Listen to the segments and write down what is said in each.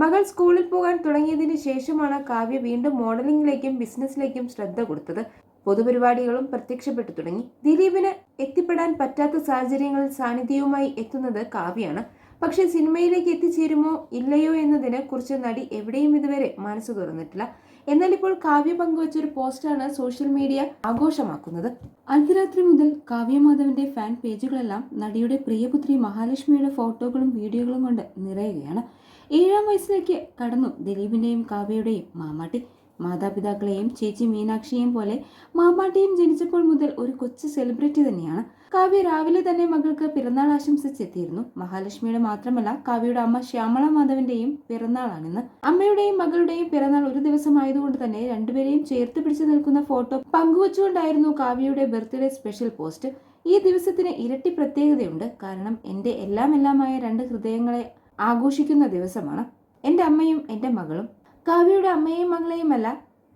മകൾ സ്കൂളിൽ പോകാൻ തുടങ്ങിയതിനു ശേഷമാണ് കാവ്യ വീണ്ടും മോഡലിംഗിലേക്കും ബിസിനസ്സിലേക്കും ശ്രദ്ധ കൊടുത്തത്. പൊതുപരിപാടികളും പ്രത്യക്ഷപ്പെട്ടു തുടങ്ങി. ദിലീപിന് എത്തിപ്പെടാൻ പറ്റാത്ത സാഹചര്യങ്ങളിൽ സാന്നിധ്യവുമായി എത്തുന്നത് കാവ്യാണ് പക്ഷെ സിനിമയിലേക്ക് എത്തിച്ചേരുമോ ഇല്ലയോ എന്നതിനെ കുറിച്ച് നടി എവിടെയും ഇതുവരെ മനസ്സ് തുറന്നിട്ടില്ല. എന്നാൽ ഇപ്പോൾ കാവ്യ പങ്കുവച്ച ഒരു പോസ്റ്റാണ് സോഷ്യൽ മീഡിയ ആഘോഷമാക്കുന്നത്. അർദ്ധരാത്രി മുതൽ കാവ്യമാധവന്റെ ഫാൻ പേജുകളെല്ലാം നടിയുടെ പ്രിയപുത്രി മഹാലക്ഷ്മിയുടെ ഫോട്ടോകളും വീഡിയോകളും കൊണ്ട് നിറയുകയാണ്. ഏഴാം വയസ്സിലേക്ക് കടന്നു ദിലീപിന്റെയും കാവ്യയുടെയും മാമാട്ടി. മാതാപിതാക്കളെയും ചേച്ചി മീനാക്ഷിയെയും പോലെ മാമാട്ടിയും ജനിച്ചപ്പോൾ മുതൽ ഒരു കൊച്ചു സെലിബ്രിറ്റി തന്നെയാണ്. കാവ്യ രാവിലെ തന്നെ മകൾക്ക് പിറന്നാൾ ആശംസിച്ചെത്തിയിരുന്നു. മഹാലക്ഷ്മിയുടെ മാത്രമല്ല കാവ്യയുടെ അമ്മ ശ്യാമള മാധവന്റെയും പിറന്നാളാണെന്ന്. അമ്മയുടെയും മകളുടെയും പിറന്നാൾ ഒരു ദിവസം ആയതുകൊണ്ട് തന്നെ രണ്ടുപേരെയും ചേർത്ത് പിടിച്ചു നിൽക്കുന്ന ഫോട്ടോ പങ്കുവച്ചുകൊണ്ടായിരുന്നു കാവ്യയുടെ ബർത്ത്ഡേ സ്പെഷ്യൽ പോസ്റ്റ്. ഈ ദിവസത്തിന് ഇരട്ടി പ്രത്യേകതയുണ്ട്. കാരണം എന്റെ എല്ലാം എല്ലാമായ രണ്ട് ഹൃദയങ്ങളെ ആഘോഷിക്കുന്ന ദിവസമാണ്. എന്റെ അമ്മയും എന്റെ മകളും. കാവ്യയുടെ അമ്മയെയും മകളെയുമല്ല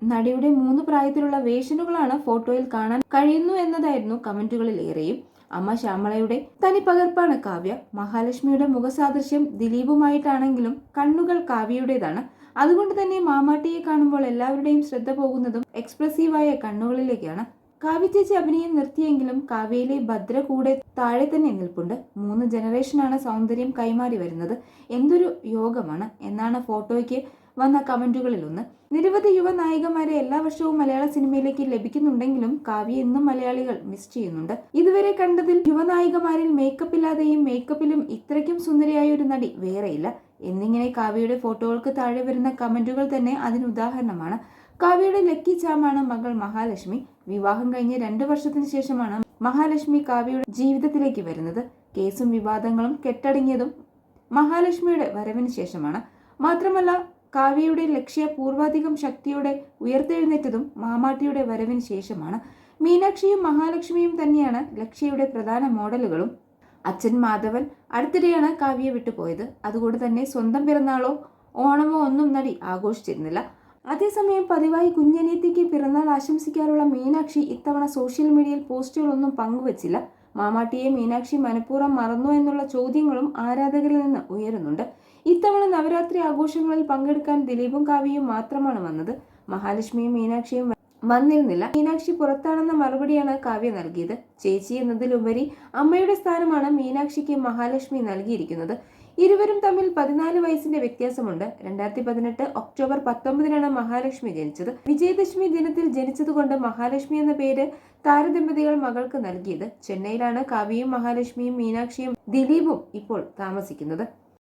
നടിയുടെ മൂന്ന് പ്രായത്തിലുള്ള വേഷനുകളാണ് ഫോട്ടോയിൽ കാണാൻ കഴിയുന്നു എന്നതായിരുന്നു കമന്റുകളിൽ ഏറെയും. അമ്മ ശ്യാമളയുടെ തനി പകർപ്പാണ് കാവ്യ. മഹാലക്ഷ്മിയുടെ മുഖസാദൃശ്യം ദിലീപുമായിട്ടാണെങ്കിലും കണ്ണുകൾ കാവ്യയുടേതാണ്. അതുകൊണ്ട് തന്നെ മാമാട്ടിയെ കാണുമ്പോൾ എല്ലാവരുടെയും ശ്രദ്ധ പോകുന്നതും എക്സ്പ്രസീവായ കണ്ണുകളിലേക്കാണ്. കാവ്യ ചേച്ചി അഭിനയം നിർത്തിയെങ്കിലും കാവ്യയിലെ ഭദ്ര കൂടെ താഴെ തന്നെ നിൽപ്പുണ്ട്. മൂന്ന് ജനറേഷനാണ് സൗന്ദര്യം കൈമാറി വരുന്നത്. എന്തൊരു യോഗമാണ്. എന്നാണ് ഫോട്ടോയ്ക്ക് വന്ന കമന്റുകളിൽ ഒന്ന് നിരവധി യുവ നായികമാരെ എല്ലാ വർഷവും മലയാള സിനിമയിലേക്ക് ലഭിക്കുന്നുണ്ടെങ്കിലും കാവ്യ എന്നും മലയാളികൾ മിസ് ചെയ്യുന്നുണ്ട്. ഇതുവരെ കണ്ടതിൽ യുവനായികമാരിൽ മേക്കപ്പ് ഇല്ലാതെയും മേക്കപ്പിലും ഇത്രയ്ക്കും സുന്ദരിയായ ഒരു നടി വേറെയില്ല. എന്നിങ്ങനെ കാവ്യയുടെ ഫോട്ടോകൾക്ക് താഴെ വരുന്ന കമന്റുകൾ തന്നെ അതിന് ഉദാഹരണമാണ്. കാവ്യയുടെ ലക്കി ചാമാണ് മകൾ മഹാലക്ഷ്മി. വിവാഹം കഴിഞ്ഞ് രണ്ടു വർഷത്തിന് ശേഷമാണ് മഹാലക്ഷ്മി കാവ്യയുടെ ജീവിതത്തിലേക്ക് വരുന്നത്. കേസും വിവാദങ്ങളും കെട്ടടങ്ങിയതും മഹാലക്ഷ്മിയുടെ വരവിന് ശേഷമാണ്. മാത്രമല്ല കാവ്യയുടെ ലക്ഷ്യ പൂർവാധികം ശക്തിയോടെ ഉയർത്തെഴുന്നേറ്റതും മാമാട്ടിയുടെ വരവിന് ശേഷമാണ്. മീനാക്ഷിയും മഹാലക്ഷ്മിയും തന്നെയാണ് ലക്ഷ്യയുടെ പ്രധാന മോഡലുകളും. അച്ഛൻ മാധവൻ അടുത്തിടെയാണ് കാവ്യ വിട്ടുപോയത്. അതുകൊണ്ട് തന്നെ സ്വന്തം പിറന്നാളോ ഓണമോ ഒന്നും നടി ആഘോഷിച്ചിരുന്നില്ല. അതേസമയം പതിവായി കുഞ്ഞനീത്തിക്ക് പിറന്നാൾ ആശംസിക്കാറുള്ള മീനാക്ഷി ഇത്തവണ സോഷ്യൽ മീഡിയയിൽ പോസ്റ്റുകളൊന്നും പങ്കുവച്ചില്ല. മാമാട്ടിയെ മീനാക്ഷി മനഃപൂർവം മറന്നു എന്നുള്ള ചോദ്യങ്ങളും ആരാധകരിൽ നിന്ന് ഉയരുന്നുണ്ട്. ഇത്തവണ നവരാത്രി ആഘോഷങ്ങളിൽ പങ്കെടുക്കാൻ ദിലീപും കാവ്യയും മാത്രമാണ് വന്നത്. മഹാലക്ഷ്മിയും മീനാക്ഷിയും വന്നിരുന്നില്ല. മീനാക്ഷി പുറത്താണെന്ന മറുപടിയാണ് കാവ്യ നൽകിയത്. ചേച്ചി എന്നതിലുപരി അമ്മയുടെ സ്ഥാനമാണ് മീനാക്ഷിക്ക് മഹാലക്ഷ്മി നൽകിയിരിക്കുന്നത്. ഇരുവരും തമ്മിൽ പതിനാല് വയസ്സിന്റെ വ്യത്യാസമുണ്ട്. രണ്ടായിരത്തി പതിനെട്ട് ഒക്ടോബർ പത്തൊമ്പതിനാണ് മഹാലക്ഷ്മി ജനിച്ചത്. വിജയദശമി ദിനത്തിൽ ജനിച്ചതുകൊണ്ട് മഹാലക്ഷ്മി എന്ന പേര് താരദമ്പതികൾ മകൾക്ക് നൽകിയത്. ചെന്നൈയിലാണ് കാവ്യയും മഹാലക്ഷ്മിയും മീനാക്ഷിയും ദിലീപും ഇപ്പോൾ താമസിക്കുന്നത്.